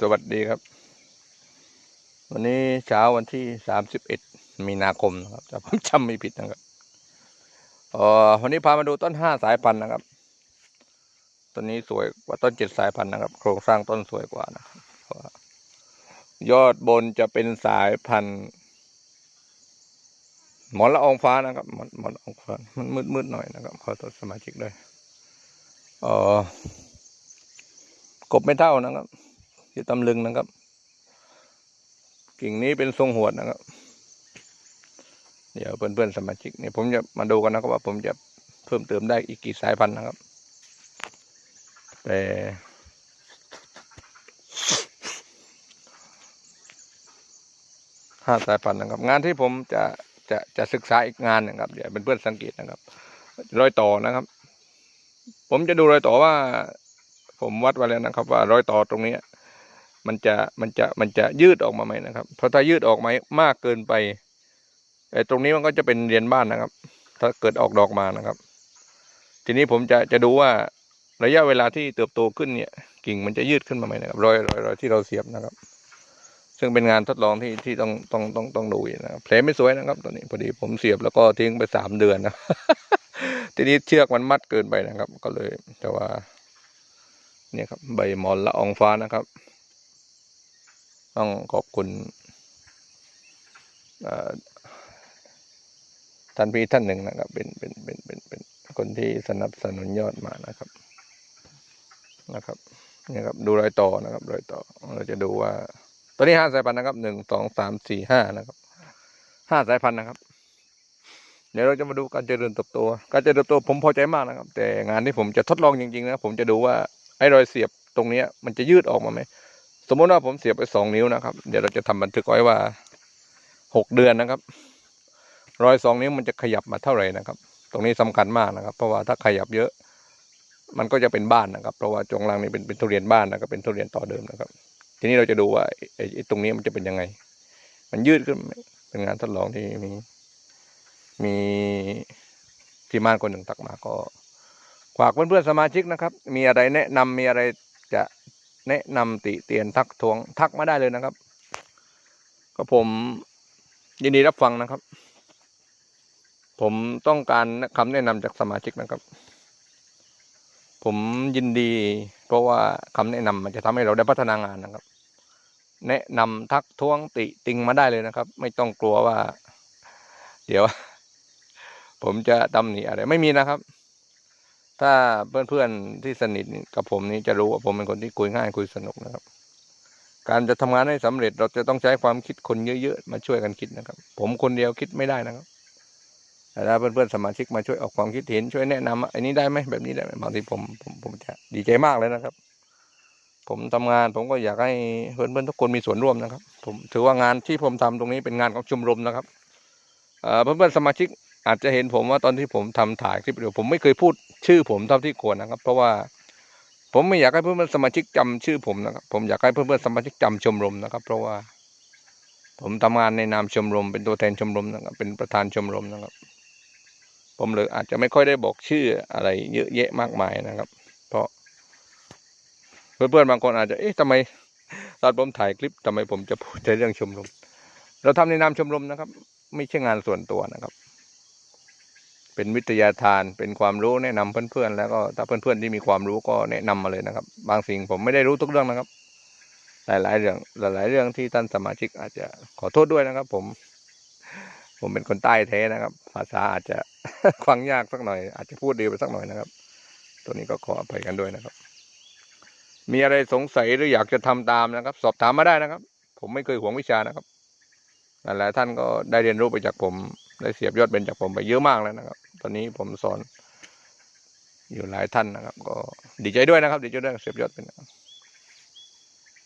สวัสดีครับ วันนี้เช้าวันที่สามสิบเอ็ดมีนาคมนะครับถ้าผมจำไม่ผิดนะครับเอ่อวันนี้พามาดูต้นห้าสายพันธุ์นะครับต้นนี้สวยกว่าต้นเจ็ดสายพันธุ์นะครับ โครงสร้างต้นสวยกว่านะครับยอดบนจะเป็นสายพันธุ์หมอนละอองฟ้านะครับหมอนหมอนละอองฟ้ามันมืดมืดๆหน่อยนะครับขอโทษสมาชิกด้วยเอ่อกบไม่เท่านะครับ อยู่ตำลึงนะครับ กิ่งนี้เป็นทรงหวดนะครับ เดี๋ยวเพื่อนๆสมาชิกเนี่ยผมจะมาดูกันนะครับว่าผมจะเพิ่มเติมได้อีกกี่สายพันธุ์นะครับ แต่ห้าสายพันธุ์นะครับ งานที่ผมจะจะจะศึกษาอีกงานหนะครับเดี๋ยวเพื่อนสังเกตนะครับ รอยต่อนะครับ ผมจะดูรอยต่อว่า ผมวัดไว้แล้วนะครับ ว่ารอยต่อตรงเนี้ย มันจะมันจะมันจะยืดออกมาไหมนะครับ เพราะถ้ายืดออกไหมมากเกินไปไอ้ตรงนี้มันก็จะเป็นเรียนบ้านนะครับ ถ้าเกิดออกดอกมานะครับ ทีนี้ผมจะจะดูว่าระยะเวลาที่เติบโตขึ้นเนี่ย กิ่งมันจะยืดขึ้นมาไหมนะครับรอยรอยรอยที่เราเสียบนะครับ ซึ่งเป็นงานทดลองที่ที่ต้องต้องต้องต้องดูนะครับแผลไม่สวยนะครับตอนนี้พอดีผมเสียบแล้วก็ทิ้งไปสามเดือนนะทีนี้เชือกมันมัดเกินไปนะครับ ก็เลยแต่ว่า เนี่ยครับ ใบหมอนละอองฟ้านะครับ ต้องขอบคุณท่านพี่ท่านหนึ่งนะครับ เป็นเป็นเป็นเป็นเป็นคนที่สนับสนุนยอดมานะครับ นะครับนี่ครับ ดูรอยต่อนะครับรอยต่อ เราจะดูว่า ตัวนี้ห้าสายพันธุ์นะครับหนึ่งสองสามสี่ห้านะครับห้าสายพันธุ์นะครับ เดี๋ยวเราจะมาดูการเจริญเติบโต การเจริญเติบโตผมพอใจมากนะครับ แต่งานที่ผมจะทดลองจริงๆนะผมจะดูว่าไอ้รอยเสียบตรงเนี้ย มันจะยืดออกมาไหม สมมติว่าผมเสียบไปสองนิ้วนะครับ เดี๋ยวเราจะทำบันทึกไว้ว่าหกเดือนนะครับ รอยสองนิ้วมันจะขยับมาเท่าไหร่นะครับ ตรงนี้สำคัญมากนะครับ เพราะว่าถ้าขยับเยอะ มันก็จะเป็นบ้านนะครับ เพราะว่าจงรังนี่เป็นเป็นทุเรียนบ้านนะครับ เป็นทุเรียนต่อเดิมนะครับ ทีนี้เราจะดูว่าไอ้ตรงนี้มันจะเป็นยังไง มันยืดขึ้นเป็นงานทดลองที่มี มีที่ม่านคนหนึ่งตักมาก็ฝากเพื่อนๆสมาชิกนะครับ มีอะไรแนะนำมีอะไรจะ แนะนำติเตียนทักทวงทักมาได้เลยนะครับ ก็ผมยินดีรับฟังนะครับ ผมต้องการคำแนะนำจากสมาชิกนะครับ ผมยินดี เพราะว่าคำแนะนำมันจะทำให้เราได้พัฒนางานนะครับ แนะนำทักท้วงติติงมาได้เลยนะครับ ไม่ต้องกลัวว่า เดี๋ยว ผมจะตำหนิอะไรไม่มีนะครับ ถ้าเพื่อนๆที่สนิทกับผมนี่จะรู้ว่าผมเป็นคนที่คุยง่ายคุยสนุกนะครับ การจะทำงานให้สำเร็จเราจะต้องใช้ความคิดคนเยอะๆมาช่วยกันคิดนะครับ ผมคนเดียวคิดไม่ได้นะครับแต่ถ้าเพื่อนๆสมาชิกมาช่วยออกความคิดเห็นช่วยแนะนำว่าอันนี้ได้ไหมแบบนี้ได้ไหมบางทีผมผมผมจะดีใจมากเลยนะครับ ผมทำงานผมก็อยากให้เพื่อนๆทุกคนมีส่วนร่วมนะครับ ผมถือว่างานที่ผมทำตรงนี้เป็นงานของชมรมนะครับเพื่อนๆสมาชิก อาจจะเห็นผมว่าตอนที่ผมทำถ่ายคลิปวิดีโอผมไม่เคยพูดชื่อผมเท่าที่ควรนะครับ เพราะว่าผมไม่อยากให้เพื่อนๆสมาชิกจำชื่อผมนะครับ ผมอยากให้เพื่อนๆสมาชิกจำชมรมนะครับ เพราะว่า ผมทำงานในนามชมรม เป็นตัวแทนชมรมนะครับ เป็นประธานชมรมนะครับ ผมเลยอาจจะไม่ค่อยได้บอกชื่ออะไร เยอะแยะมากมายนะครับ เพราะ เพื่อนๆบางคนอาจจะเอ๊ะทำไมตอนผมถ่ายคลิปทำไมผมจะพูดแต่เรื่องชมรม เราทำในนามชมรมนะครับ ไม่ใช่งานส่วนตัวนะครับ เป็นวิทยาทานเป็นความรู้แนะนำเพื่อนๆ แล้วก็ถ้าเพื่อนๆที่มีความรู้ก็แนะนำมาเลยนะครับ บางสิ่งผมไม่ได้รู้ทุกเรื่องนะครับ หลายๆเรื่องหลายๆเรื่องที่ท่านสมาชิกอาจจะขอโทษด้วยนะครับ ผม ผมเป็นคนใต้แท้นะครับ ภาษาอาจจะฟังยากสักหน่อย อาจจะพูดเร็วไปสักหน่อยนะครับ ตัวนี้ก็ขออภัยกันด้วยนะครับ มีอะไรสงสัยหรืออยากจะทำตามนะครับ สอบถามมาได้นะครับ ผมไม่เคยหวงวิชานะครับหลายๆท่านก็ได้เรียนรู้ไปจากผมได้เสียบยอดเป็นจากผมไปเยอะมากแล้วนะครับ ตอนนี้ผมสอนอยู่หลายท่านนะครับ ก็ดีใจด้วยนะครับ ดีใจด้วยเสียบยอดเป็นนะครับ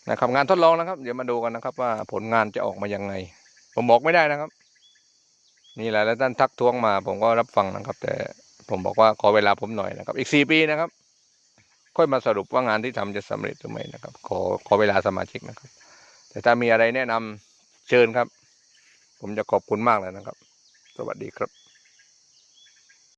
นครับงานทดลองนะครับ เดี๋ยวมาดูกันนะครับ ว่าผลงานจะออกมายังไง ผมบอกไม่ได้นะครับนี่หลายท่านทักท้วงมา ผมก็รับฟังนะครับ แต่ผมบอกว่าขอเวลาผมหน่อยนะครับ อีกสี่ปีนะครับ ค่อยมาสรุปว่างานที่ทำจะสำเร็จหรือไม่นะครับ ขอขอเวลาสมาชิกนะครับ แต่ถ้ามีอะไรแนะนำเชิญครับ ผมจะขอบคุณมากเลยนะครับ สวัสดีครับ